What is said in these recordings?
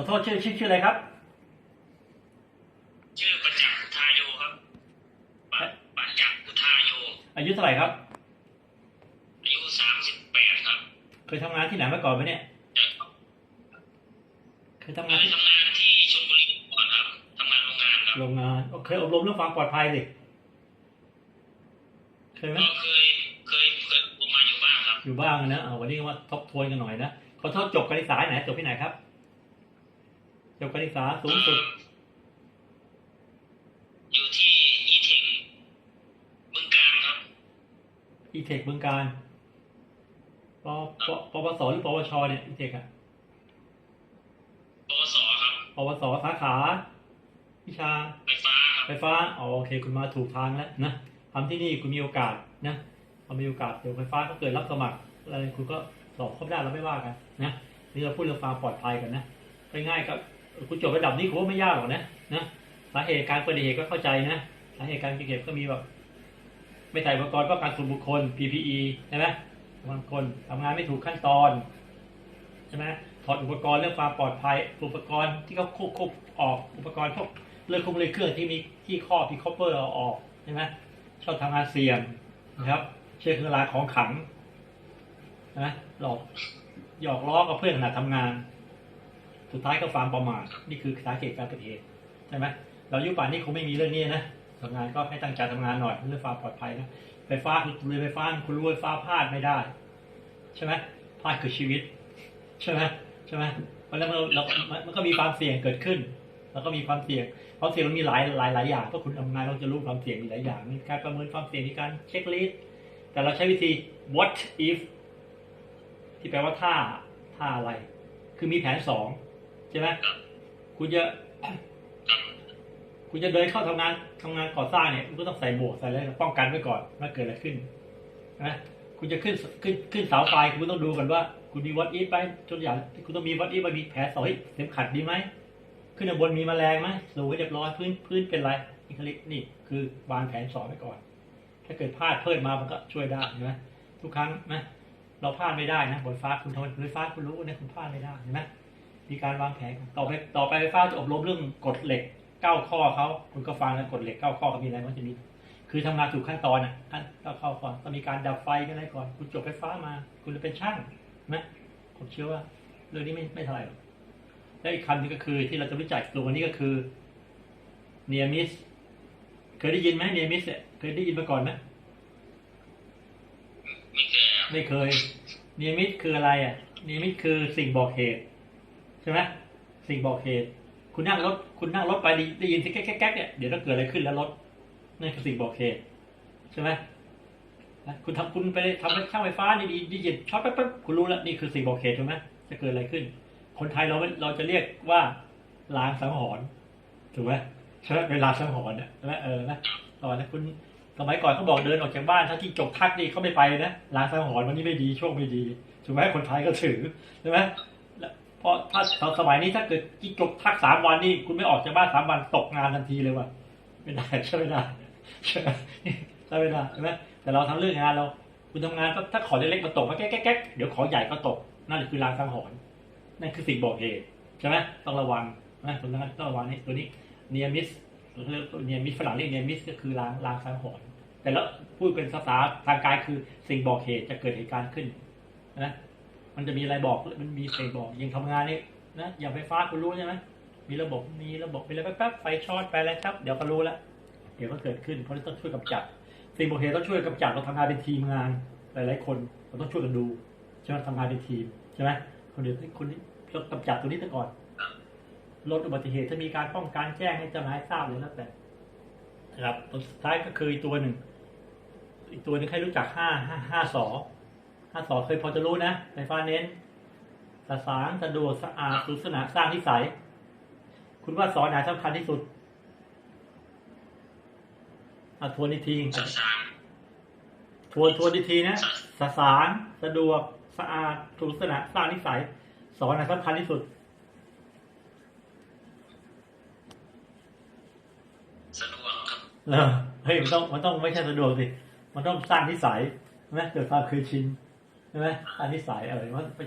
ขอโทษชื่อชื่อชื่ออะไรครับ ชื่อประจักษ์อุทาโยครับปะประจักษ์อุทาโย อายุเท่าไหร่ครับ อายุสามสิบแปดครับ เคยทำงานที่ไหนมาก่อนไหมเนี่ยแต่เคยทำเคงานยที่ทำงานที่ชลบุรีก่อนครับทำงานโรงงานครับโรงงานเคยอบรมเรื่องความปลอดภัยสิเคยไหมก็เคยเคยเคยลงมาอยู่บ้างครับ อยู่บ้างนะเอาวันนี้ก็มาทบทวนกันหน่อยนะขอโทษจบการศึกษาไหนจบที่ไหนครับ จบการศึกษาสูงสุด อยู่ที่อีเทคบึงการครับอีเทคบึงการปปปปสหรือปวชเนี่ยอีเทคอะปวสครับปวสสาขาวิชาไฟฟ้าครับไฟฟ้าอ๋อโอเค คุณมาถูกทางแล้วนะทำที่นี่คุณมีโอกาสนะพอมีโอกาสเดี๋ยวไฟฟ้าก็เกิดรับสมัครอะไรคุณก็สอบเข้าไม่ได้เราไม่ว่ากันนะนี่เราพูดเรื่องความปลอดภัยกันนะง่ายๆก็ คุณจบระดับนี้คุณว่าไม่ยากหรอกนะนะสาเหตุการเกิดเหตุก็เข้าใจนะสาเหตุการเกิดเหตุก็มีแบบไม่ใส่อุปกรณ์ป้องกันส่วนบุคคล PPE ใช่ไหมบางคนทำงานไม่ถูกขั้นตอนใช่ไหมถอดอุปกรณ์เรื่องความปลอดภัยอุปกรณ์ที่เขาควบคุมออกอุปกรณ์พวกเรื่องคุมเลยเครื่องที่มีที่ครอบที่คอปเปอร์เอาออกใช่ไหมชอบทำงานเสี่ยงนะครับ เชื่อเครื่องรางของขังนะหลอกหยอกล้อกับเพื่อนขณะทำงาน สุดท้ายก็ฟาร์มประมาทนี่คือสาเหตุการเกิดเหตุใช่ไหมเรายุคป่านนี้คงไม่มีเรื่องนี้นะทำงานก็ให้ตั้งใจทำงานหน่อยเรื่องความปลอดภัยนะไฟฟ้าคุณเลยไฟฟ้าคุณรู้ไฟฟ้าพลาดไม่ได้ ใช่ไหมพลาดคือชีวิต ใช่ไหมใช่ไหมเพราะฉะนั้นเราเรามันก็มีความเสี่ยงเกิดขึ้นแล้วก็มีความเสี่ยงความเสี่ยงมันมีหลายหลายหลายอย่างก็คุณทำงานเราจะรู้ความเสี่ยงมีหลายอย่างมีการประเมินความเสี่ยงมีการเช็คลิสต์แต่เราใช้วิธี what if ที่แปลว่าถ้าถ้าอะไร คือมีแผนสอง ใช่ไหมคุณจะครับคุณจะเดินเข้าทำงานทำงานก่อสร้างเนี่ยคุณก็ต้องใส่หมวกใส่อะไรป้องกันไว้ก่อนว่าเกิดอะไรขึ้นนะคุณจะขึ้นขึ้นขึ้นเสาไฟคุณต้องดูก่อนว่า คุณมีวัดอีฟไปจนอย่างคุณต้องมีวัดอีฟไปมีแผลสอยเข็มขัดดีไหมขึ้นข้างบนมีแมลงไหมสูงไว้เรียบร้อยพื้นพื้นเป็นไรนี่เขาเรียกนี่คือวางแผนสอนไว้ก่อน ถ้าเกิดพลาดเพิ่มมามันก็ช่วยได้ใช่ไหมทุกครั้งนะเราพลาดไม่ได้นะบนฟ้าคุณทำบนไฟฟ้าคุณรู้นะคุณพลาดไม่ได้เห็นไหม มีการวางแผนต่อไปต่อไปไฟฟ้าจะอบรมเรื่องกฎเหล็กเก้าข้อเขาคุณก็ฟังแล้วกฎเหล็กเก้าข้อเขามีอะไรมันจะมี คือทำงานถูกขั้นตอนอะขั้นเก้าข้อก่อนต้องมีการดับไฟกันอะไรก่อน คุณจบไฟฟ้ามา คุณจะเป็นช่างนะผมเชื่อว่าเรื่องนี้ไม่ไม่เท่าไหร่หรอกและอีกคำหนึงก็คือที่เราจะรู้จักตัวนี้ก็คือเนียมิสเคยได้ยินไหมเนียมิสเนี่ยเคยได้ยินมาก่อนไหมไม่เคยครับไม่เคยเนียมิสคืออะไรอะเนียมิสคือสิ่งบอกเหตุ ใช่ไหมสิ่งบอกเหตุ คุณนั่งรถ คุณนั่งรถไปได้ยินเสียงแก๊กแก๊กแก๊กเนี่ยเดี๋ยวต้องเกิดอะไรขึ้นแล้วรถนั่นคือสิ่งบอกเหตุใช่ไหมคุณทำคุณไปทำช่างไฟฟ้านี่ดีดีเย็นช็อตแป๊บแป๊บคุณรู้แล้วนี่คือสิ่งบอกเหตุถูกไหมจะเกิดอะไรขึ้น คนไทยเราเราจะเรียกว่าลางสังหรณ์ถูกไหมใช่ไหมเป็นลางสังหรณ์นี่ยใช่ไหมเออนะตอนนั้นคุณสมัยก่อนเขาบอกเดินออกจากบ้านถ้าที่จกทักนี่เขาไม่ไปนะลางสังหรณ์วันนี้ไม่ดีช่วงไม่ดีถูกไหมคนไทยก็ถือใช่ไหม เพราะถ้าสมัยนี้ถ้าเกิดกิ๊กจบทักสามวันนี่คุณไม่ออกจากบ้านสามวันตกงานทันทีเลยว่ะไม่ได้ใช่ไม่ได้ใช่ไหมใช่ได้ใช่ไหมแต่เราทำเรื่องงานเรา คุณทำงานถ้าขอเล็กๆมาตกมาแก๊กแก๊กๆเดี๋ยวขอใหญ่ก็ตกนั่นคือลางสังหรณ์นั่นคือสิ่งบอกเหตุใช่ไหมต้องระวังนะคุณต้องต้องระวังนี่ตัวนี้เนียมิสเรียกเนียมิสฝรั่งเรียกเนียมิสก็คือลางลางสังหรณ์แต่แล้วพูดเป็นภาษาทางกายคือสิ่งบอกเหตุจะเกิดเหตุการณ์ขึ้นนะ มันจะมีอะไรบอกมันมีเสียงบอกยังทำงานนี่นะอย่างไฟฟ้าคุณรู้ใช่ไหมมีระบบมีระบบไปเลยแป๊บไฟช็อตไปแล้วครับ เดี๋ยวก็รู้แล้วเดี๋ยวก็เกิดขึ้นเพราะต้องช่วยกำจัดสิ่งบอเหตุต้องช่วยกำจัดเราทำงานเป็นทีมงานหลายๆคนเราต้องช่วยกันดูใช่ไหมทำงานเป็นทีมใช่ไหมคนเดียวคนนี้ต้องกำจัดตัวนี้ซะก่อนลดอุบัติเหตุถ้ามีการป้องกันแจ้งให้เจ้าหน้ายทราบเลยแล้วแต่นะครับตัวสุดท้ายก็คืออีกตัวหนึ่ง อีกตัวนึงใครรู้จักห้าห้าห้าสอ ห้าสอเคยพอจะรู้นะไฟฟ้าเน้นสะสางสะดวกสะอาดสุสนะสร้างนิสัยคุณว่าสอนไหนสำคัญที่สุดอะทวนอีกทีสสารทวนทวนอีกทีนะสะสางสะดวกสะอาดสุสนะสร้างนิสัย สอนไหนสำคัญที่สุดสะดวกครับเออเฮ้ยมันต้องมันต้องไม่ใช่สะดวกสิมันต้องสร้างนิสัยใช่ไหมเกิดความเคยชิน ใช่ไหมอันนี้สายอะไรมันไป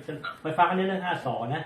ไปฟังอันนี้เรื่องห้าสอนนะ